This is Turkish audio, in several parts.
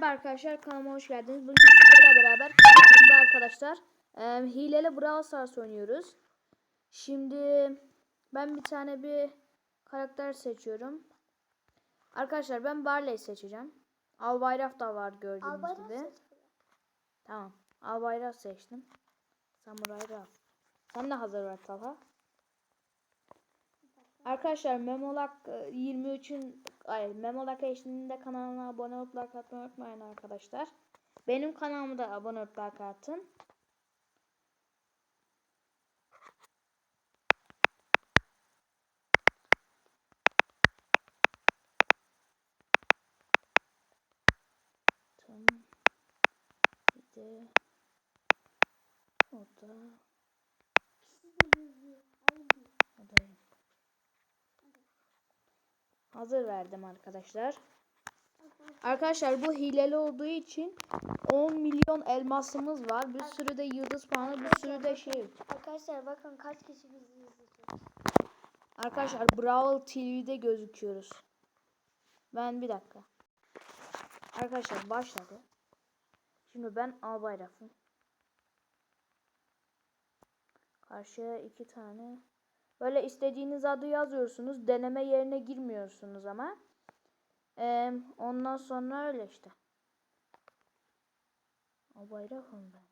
Merhaba arkadaşlar kanalıma hoş geldiniz. Bugün sizlerle beraber kanalımda arkadaşlar e, hileli Brawl Stars oynuyoruz. Şimdi ben bir tane bir karakter seçiyorum. Arkadaşlar ben Barley seçeceğim. Albayrak da var gördüğünüz Albayrak gibi. Tamam. Albayrak seçtim. Samuray Raf. Sen de hazır ver Talha. Arkadaşlar Memolak e, 23'ün ay Memolak eşliğinde kanalına abone olup like atmayı unutmayın arkadaşlar. Benim kanalıma da abone olup like atın. De o da o da Hazır verdim arkadaşlar. Arkadaşlar bu hileli olduğu için 10 milyon elmasımız var. Bir sürü de yıldız puanı, bir sürü de şey. Arkadaşlar bakın kaç kişi bizi izleyecek. Arkadaşlar Brawl TV'de gözüküyoruz. Ben bir dakika. Arkadaşlar başladı. Şimdi ben Albayrak'ım. Karşıya iki tane. Böyle istediğiniz adı yazıyorsunuz. Deneme yerine girmiyorsunuz ama. Ee, ondan sonra öyle işte. Albayrak'ım ben.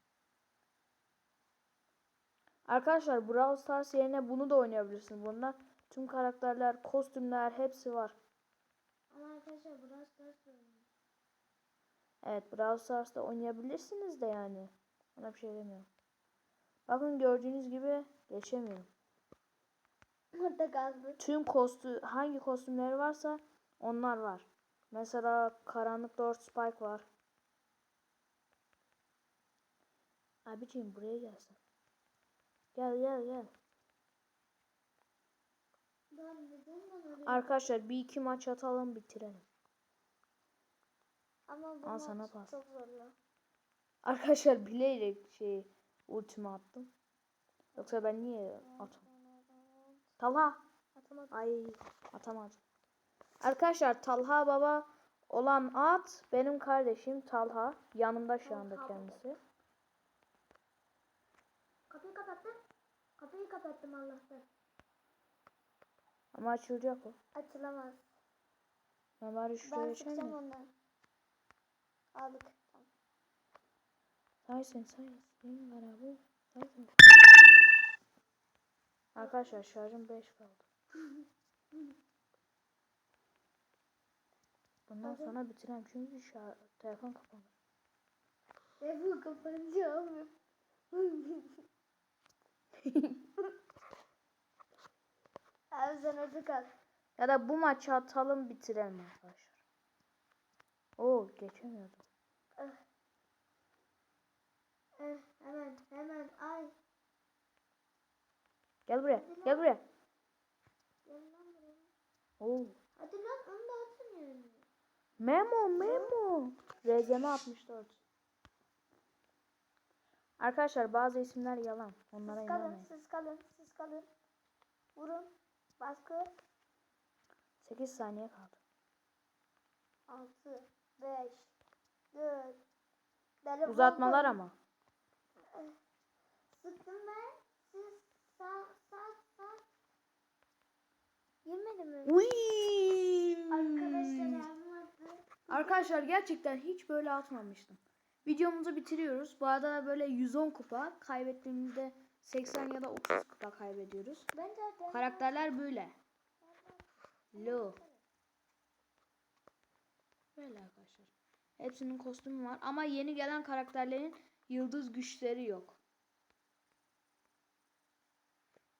Arkadaşlar Brawl Stars yerine bunu da oynayabilirsiniz. Bunda tüm karakterler, kostümler hepsi var. Ama arkadaşlar burası Stars oynuyor. Evet Brawl Stars'ta oynayabilirsiniz de yani. Ona bir şey demiyorum. Bakın gördüğünüz gibi geçemiyorum. Orada kaldı. Tüm kostü hangi kostümleri varsa onlar var. Mesela Karanlık Lord Spike var. Abiciğim buraya gelsin. Gel gel gel. Arkadaşlar bir iki maç atalım bitirelim. Ama bu Al sana pas. çok zorlu. Arkadaşlar bilerek şey ultimi attım. Yoksa ben niye atım? Talha. Atamadım. Ay atamadım. Arkadaşlar Talha baba olan at benim kardeşim Talha. Yanımda şu anda kendisi. Kapıyı kapattım. Kapıyı kapattım Allah'tan. Ama açılacak o. Açılamaz. Ben bari şuraya Ben mı? ondan. Aldık. Tamam. Sayısın sayısın. var abi. Sayısın. Arkadaşlar şarjım 5 kaldı. Bundan Hadi. sonra bitireyim çünkü şar- telefon kapanır. Ve bu kapanacağım. Abi sen orada kal. Ya da bu maçı atalım bitirelim arkadaşlar. Oo geçemiyordum. Eh, hemen hemen ay. Gel buraya. Gel buraya. Oo. Hadi lan onu da yani. Memo memo. RZM 64. Arkadaşlar bazı isimler yalan. Onlara Siz kalın, inanmayın. siz kalın, siz kalın. Vurun. Baskı. 8 saniye kaldı. 6, 5, 4. Deli Uzatmalar ama. Sıktım ben. Siz sağ. Uy. Arkadaşlar. Arkadaşlar gerçekten hiç böyle atmamıştım. Videomuzu bitiriyoruz. Bu arada böyle 110 kupa. Kaybettiğimizde 80 ya da 30 kupa kaybediyoruz. Karakterler böyle. Lo. Böyle arkadaşlar. Hepsinin kostümü var ama yeni gelen karakterlerin yıldız güçleri yok.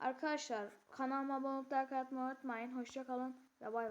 Arkadaşlar kanalıma abone olup like atmayı unutmayın. Hoşça kalın ve bay bay.